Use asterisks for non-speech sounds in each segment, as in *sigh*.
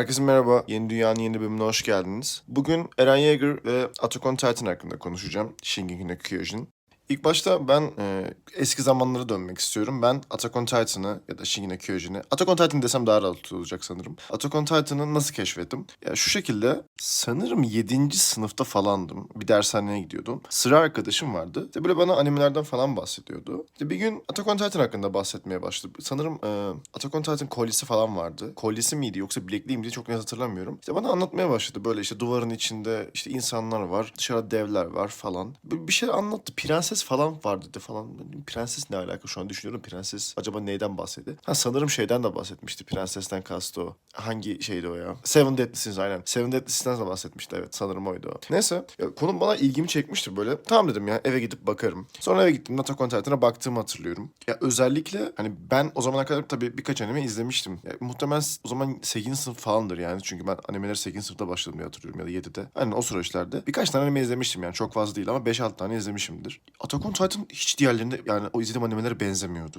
Herkese merhaba. Yeni Dünya'nın yeni bölümüne hoş geldiniz. Bugün Eren Yeager ve Attack on Titan hakkında konuşacağım. Shingeki no Kyojin. İlk başta ben e, eski zamanlara dönmek istiyorum. Ben Attack on Titan'ı ya da Shingeki no Kyojin'i, Attack on Titan desem daha rahat olacak sanırım. Attack on Titan'ı nasıl keşfettim? Ya şu şekilde sanırım 7. sınıfta falandım. Bir dershaneye gidiyordum. Sıra arkadaşım vardı. İşte böyle bana animelerden falan bahsediyordu. İşte bir gün Attack on Titan hakkında bahsetmeye başladı. Sanırım e, Attack on Titan kolyesi falan vardı. Kolyesi miydi yoksa bilekliği miydi çok net hatırlamıyorum. İşte bana anlatmaya başladı. Böyle işte duvarın içinde işte insanlar var. Dışarıda devler var falan. Böyle bir şeyler anlattı. Prenses falan var dedi falan. Prenses ne alaka şu an düşünüyorum. Prenses acaba neyden bahsetti? Ha sanırım şeyden de bahsetmişti. Prensesten kastı o. Hangi şeydi o ya? Seven Deadly Sins aynen. Seven Deadly Sins'ten de bahsetmişti evet. Sanırım oydu o. Neyse. Ya, konu bana ilgimi çekmişti böyle. Tamam dedim ya eve gidip bakarım. Sonra eve gittim. On Titan'a baktığımı hatırlıyorum. Ya özellikle hani ben o zamana kadar tabii birkaç anime izlemiştim. Ya, muhtemelen o zaman 8. sınıf falandır yani. Çünkü ben animeleri 8. sınıfta başladım diye hatırlıyorum ya da 7'de. Hani o süreçlerde. Birkaç tane anime izlemiştim yani. Çok fazla değil ama 5-6 tane izlemişimdir. Attack on Titan hiç diğerlerine yani o izlediğim animelere benzemiyordu.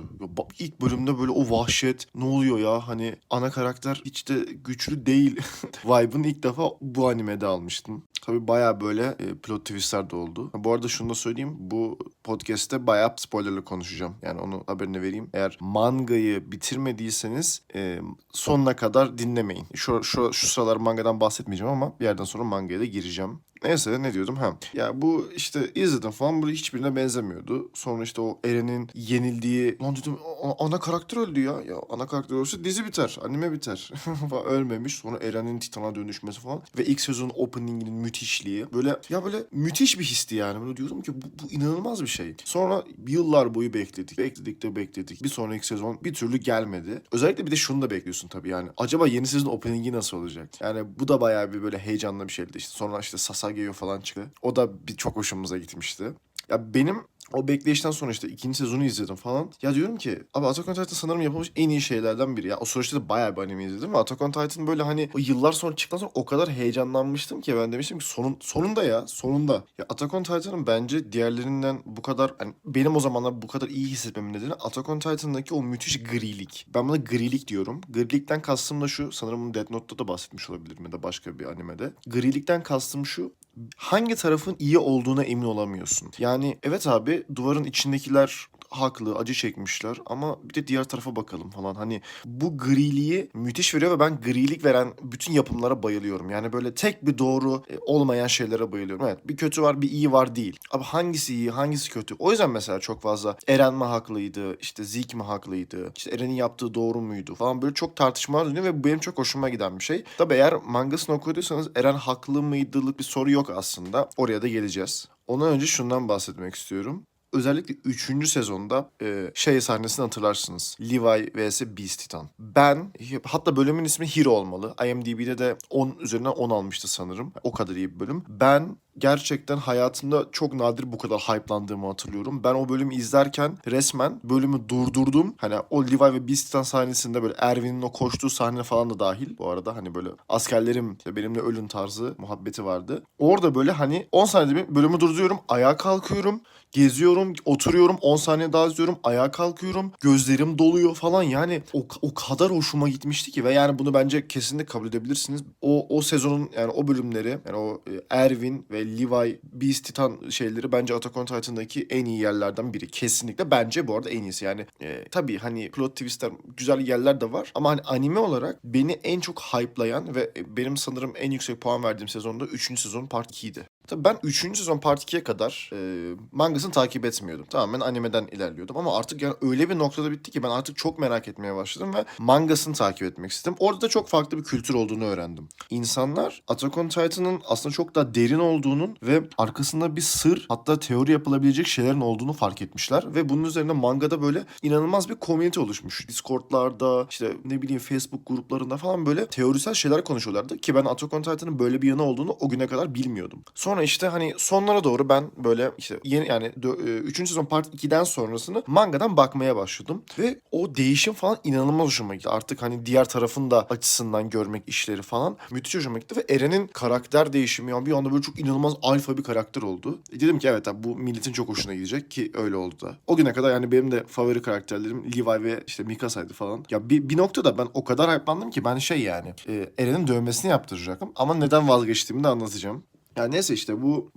İlk bölümde böyle o vahşet ne oluyor ya hani ana karakter hiç de güçlü değil. *laughs* Vibe'ını ilk defa bu animede almıştım. Tabii baya böyle e, plot twistler de oldu. Bu arada şunu da söyleyeyim. Bu podcast'te bayağı spoilerlı konuşacağım. Yani onu haberini vereyim. Eğer mangayı bitirmediyseniz e, sonuna kadar dinlemeyin. Şu, şu, şu sıralar mangadan bahsetmeyeceğim ama bir yerden sonra mangaya da gireceğim. Neyse ne diyordum ha. Ya bu işte izledim falan böyle hiçbirine benzemiyordu. Sonra işte o Eren'in yenildiği lan dedim "A- ana karakter öldü ya. Ya ana karakter ölse dizi biter. Anime biter. *laughs* Ölmemiş. Sonra Eren'in Titan'a dönüşmesi falan. Ve ilk sezonun opening'inin müthişliği. Böyle ya böyle müthiş bir histi yani. Böyle diyorum ki bu, bu inanılmaz bir şey. Sonra yıllar boyu bekledik. Bekledik de bekledik. Bir sonraki sezon bir türlü gelmedi. Özellikle bir de şunu da bekliyorsun tabii yani. Acaba yeni sezon opening'i nasıl olacak? Yani bu da bayağı bir böyle heyecanlı bir şeydi. İşte sonra işte Sasageyo falan çıktı. O da bir çok hoşumuza gitmişti. Ya benim o bekleyişten sonra işte ikinci sezonu izledim falan. Ya diyorum ki abi Attack on Titan sanırım yapılmış en iyi şeylerden biri. Ya o süreçte de bayağı bir anime izledim ve Attack on Titan böyle hani o yıllar sonra çıktıktan sonra o kadar heyecanlanmıştım ki ben demiştim ki sonun, sonunda ya sonunda. Ya Attack on Titan'ın bence diğerlerinden bu kadar hani benim o zamanlar bu kadar iyi hissetmemin nedeni Attack on Titan'daki o müthiş grilik. Ben buna grilik diyorum. Grilikten kastım da şu sanırım bunu Death Note'da da bahsetmiş olabilirim ya da başka bir animede. Grilikten kastım şu hangi tarafın iyi olduğuna emin olamıyorsun. Yani evet abi duvarın içindekiler haklı, acı çekmişler ama bir de diğer tarafa bakalım falan. Hani bu griliği müthiş veriyor ve ben grilik veren bütün yapımlara bayılıyorum. Yani böyle tek bir doğru e, olmayan şeylere bayılıyorum. Evet bir kötü var bir iyi var değil. Abi hangisi iyi hangisi kötü? O yüzden mesela çok fazla Eren mi haklıydı, işte Zeke mi haklıydı, işte Eren'in yaptığı doğru muydu falan böyle çok tartışmalar dönüyor ve bu benim çok hoşuma giden bir şey. Tabi eğer mangasını okuduysanız Eren haklı mıydılık bir soru yok aslında. Oraya da geleceğiz. Ondan önce şundan bahsetmek istiyorum. Özellikle 3. sezonda e, şey sahnesini hatırlarsınız. Levi vs Beast Titan. Ben hatta bölümün ismi Hero olmalı. IMDb'de de 10 üzerinden 10 almıştı sanırım. O kadar iyi bir bölüm. Ben gerçekten hayatımda çok nadir bu kadar hype'landığımı hatırlıyorum. Ben o bölümü izlerken resmen bölümü durdurdum. Hani o Levi ve Beast Titan sahnesinde böyle Erwin'in o koştuğu sahne falan da dahil bu arada. Hani böyle askerlerim işte benimle ölün tarzı muhabbeti vardı. Orada böyle hani 10 saniyede bir bölümü durduruyorum. Ayağa kalkıyorum. Geziyorum, oturuyorum, 10 saniye daha izliyorum, ayağa kalkıyorum, gözlerim doluyor falan. Yani o, o kadar hoşuma gitmişti ki ve yani bunu bence kesinlikle kabul edebilirsiniz. O o sezonun yani o bölümleri yani o e, Erwin ve Levi Beast Titan şeyleri bence Attack on Titan'daki en iyi yerlerden biri. Kesinlikle bence bu arada en iyisi. Yani e, tabii hani plot twistler güzel yerler de var ama hani anime olarak beni en çok hype'layan ve benim sanırım en yüksek puan verdiğim sezonda 3. sezon part 2'ydi. Tabii ben 3. sezon part 2'ye kadar e, mangasını takip etmiyordum. Tamamen animeden ilerliyordum ama artık yani öyle bir noktada bitti ki ben artık çok merak etmeye başladım ve mangasını takip etmek istedim. Orada da çok farklı bir kültür olduğunu öğrendim. İnsanlar Attack on Titan'ın aslında çok daha derin olduğunun ve arkasında bir sır hatta teori yapılabilecek şeylerin olduğunu fark etmişler ve bunun üzerine mangada böyle inanılmaz bir community oluşmuş. Discord'larda işte ne bileyim Facebook gruplarında falan böyle teorisel şeyler konuşuyorlardı ki ben Attack on Titan'ın böyle bir yanı olduğunu o güne kadar bilmiyordum. Sonra Sonra işte hani sonlara doğru ben böyle işte yeni yani 3. sezon part 2'den sonrasını mangadan bakmaya başladım. Ve o değişim falan inanılmaz hoşuma gitti. Artık hani diğer tarafın da açısından görmek işleri falan müthiş hoşuma gitti. Ve Eren'in karakter değişimi yani bir anda böyle çok inanılmaz alfa bir karakter oldu. E dedim ki evet abi bu milletin çok hoşuna gidecek ki öyle oldu da. O güne kadar yani benim de favori karakterlerim Levi ve işte Mikasa'ydı falan. Ya bir, bir noktada ben o kadar hype'landım ki ben şey yani e, Eren'in dövmesini yaptıracaktım. Ama neden vazgeçtiğimi de anlatacağım. Ya neyse işte bu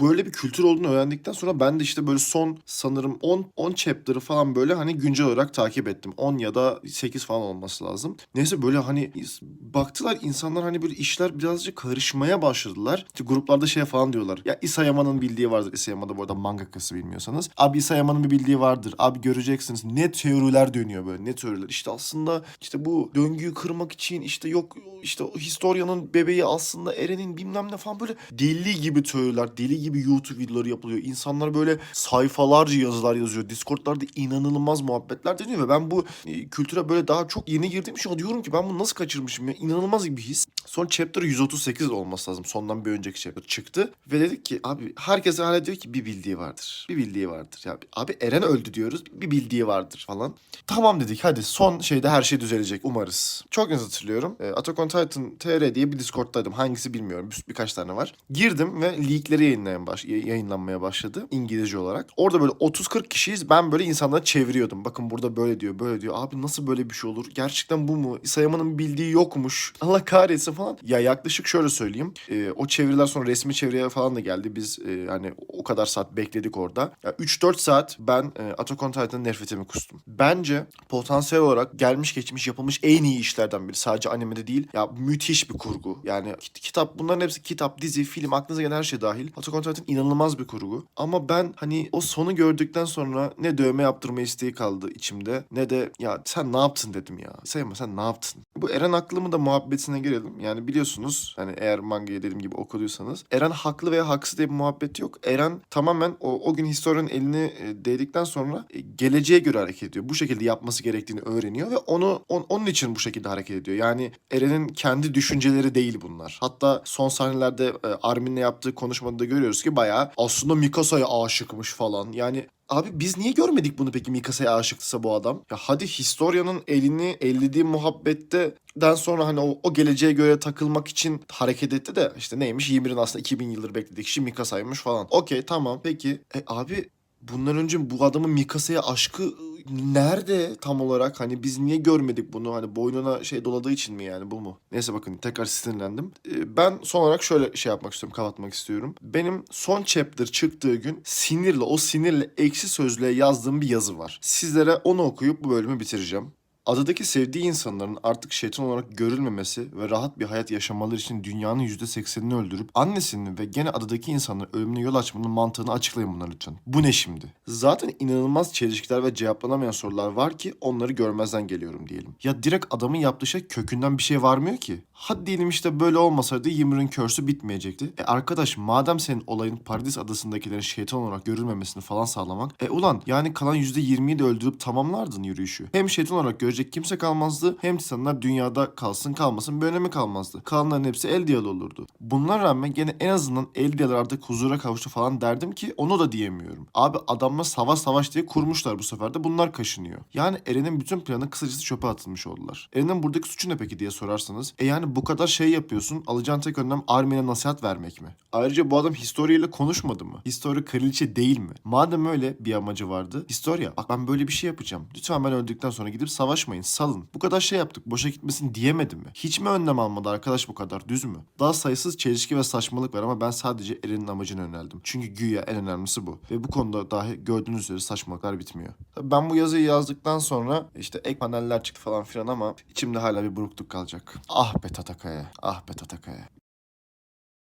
böyle bir kültür olduğunu öğrendikten sonra ben de işte böyle son sanırım 10 10 chapter'ı falan böyle hani güncel olarak takip ettim. 10 ya da 8 falan olması lazım. Neyse böyle hani baktılar insanlar hani böyle işler birazcık karışmaya başladılar. İşte gruplarda şey falan diyorlar. Ya Isayama'nın bildiği vardır. Isayama da bu arada mangakası bilmiyorsanız. Abi Isayama'nın bir bildiği vardır. Abi göreceksiniz. Ne teoriler dönüyor böyle. Ne teoriler. İşte aslında işte bu döngüyü kırmak için işte yok işte Historia'nın bebeği aslında Eren'in bilmem ne falan böyle deli gibi teoriler, deli gibi YouTube videoları yapılıyor. İnsanlar böyle sayfalarca yazılar yazıyor. Discord'larda inanılmaz muhabbetler dönüyor ve ben bu e, kültüre böyle daha çok yeni girdiğim için diyorum ki ben bunu nasıl kaçırmışım ya. İnanılmaz bir his. Son chapter 138 olması lazım. Sondan bir önceki chapter çıktı. Ve dedik ki abi herkes hala diyor ki bir bildiği vardır. Bir bildiği vardır. Ya abi Eren öldü diyoruz. Bir bildiği vardır falan. Tamam dedik hadi son şeyde her şey düzelecek umarız. Çok net hatırlıyorum. E, Attack on Titan TR diye bir Discord'daydım. Hangisi bilmiyorum. Bir, birkaç tane var. Girdim ve leakleri yayınlayan baş, yayınlanmaya başladı İngilizce olarak. Orada böyle 30-40 kişiyiz. Ben böyle insanlara çeviriyordum. Bakın burada böyle diyor, böyle diyor. Abi nasıl böyle bir şey olur? Gerçekten bu mu? Isayama'nın bildiği yokmuş. *laughs* Allah kahretsin falan. Ya yaklaşık şöyle söyleyeyim. E, o çeviriler sonra resmi çeviriye falan da geldi. Biz e, yani o kadar saat bekledik orada. Ya 3-4 saat ben e, Attack Titan'ın nefretimi kustum. Bence potansiyel olarak gelmiş geçmiş yapılmış en iyi işlerden biri. Sadece animede değil. Ya müthiş bir kurgu. Yani kit- kitap bunların hepsi kitap, dizi, film aklınıza gelen her şey dahil. Attack on Titan inanılmaz bir kurgu. Ama ben hani o sonu gördükten sonra ne dövme yaptırma isteği kaldı içimde ne de ya sen ne yaptın dedim ya. Sayma sen ne yaptın? Bu Eren aklımı da muhabbetine girelim. Yani biliyorsunuz hani eğer mangayı dediğim gibi okuduysanız Eren haklı veya haksız diye bir muhabbet yok. Eren tamamen o, o gün historianın elini e, değdikten sonra e, geleceğe göre hareket ediyor. Bu şekilde yapması gerektiğini öğreniyor ve onu on- onun için bu şekilde hareket ediyor. Yani Eren'in kendi düşünceleri değil bunlar. Hatta son sahnelerde e, Armin'le yaptığı konuşmada da görüyoruz ki bayağı aslında Mikasa'ya aşıkmış falan. Yani Abi biz niye görmedik bunu peki Mikasa'ya aşıksa bu adam? Ya hadi Historia'nın elini ellediği muhabbette den sonra hani o, o geleceğe göre takılmak için hareket etti de işte neymiş 21'in aslında 2000 yıldır beklediği kişi Mikasa'ymış falan. Okey tamam peki e, abi bundan önce bu adamın Mikasa'ya aşkı nerede tam olarak? Hani biz niye görmedik bunu? Hani boynuna şey doladığı için mi yani bu mu? Neyse bakın tekrar sinirlendim. Ee, ben son olarak şöyle şey yapmak istiyorum, kapatmak istiyorum. Benim son chapter çıktığı gün sinirle, o sinirle eksi sözlüğe yazdığım bir yazı var. Sizlere onu okuyup bu bölümü bitireceğim. Adadaki sevdiği insanların artık şeytan olarak görülmemesi ve rahat bir hayat yaşamaları için dünyanın %80'ini öldürüp annesinin ve gene adadaki insanların ölümüne yol açmanın mantığını açıklayın buna lütfen. Bu ne şimdi? Zaten inanılmaz çelişkiler ve cevaplanamayan sorular var ki onları görmezden geliyorum diyelim. Ya direkt adamın yaptığı şey kökünden bir şey varmıyor ki. Hadi diyelim işte böyle olmasaydı Ymir'in körsü bitmeyecekti. E arkadaş madem senin olayın Paradis adasındakilerin şeytan olarak görülmemesini falan sağlamak. E ulan yani kalan %20'yi de öldürüp tamamlardın yürüyüşü. Hem şeytan olarak görecek kimse kalmazdı hem insanlar dünyada kalsın kalmasın bir önemi kalmazdı. Kalanların hepsi el diyalı olurdu. Bunlara rağmen gene en azından el artık huzura kavuştu falan derdim ki onu da diyemiyorum. Abi adamlar savaş savaş diye kurmuşlar bu sefer de bunlar kaşınıyor. Yani Eren'in bütün planı kısacası çöpe atılmış oldular. Eren'in buradaki suçu ne peki diye sorarsanız. E yani bu kadar şey yapıyorsun alacağın tek önlem Armin'e nasihat vermek mi? Ayrıca bu adam Historia ile konuşmadı mı? Historia kraliçe değil mi? Madem öyle bir amacı vardı. Historia bak ben böyle bir şey yapacağım. Lütfen ben öldükten sonra gidip savaşmayın salın. Bu kadar şey yaptık boşa gitmesin diyemedi mi? Hiç mi önlem almadı arkadaş bu kadar düz mü? Daha sayısız çelişki ve saçmalık var ama ben sadece Eren'in amacına yöneldim. Çünkü güya en önemlisi bu. Ve bu konuda dahi gördüğünüz üzere saçmalıklar bitmiyor. Tabii ben bu yazıyı yazdıktan sonra işte ek paneller çıktı falan filan ama içimde hala bir burukluk kalacak. Ah be Tatakaya, ah be Tatakaya.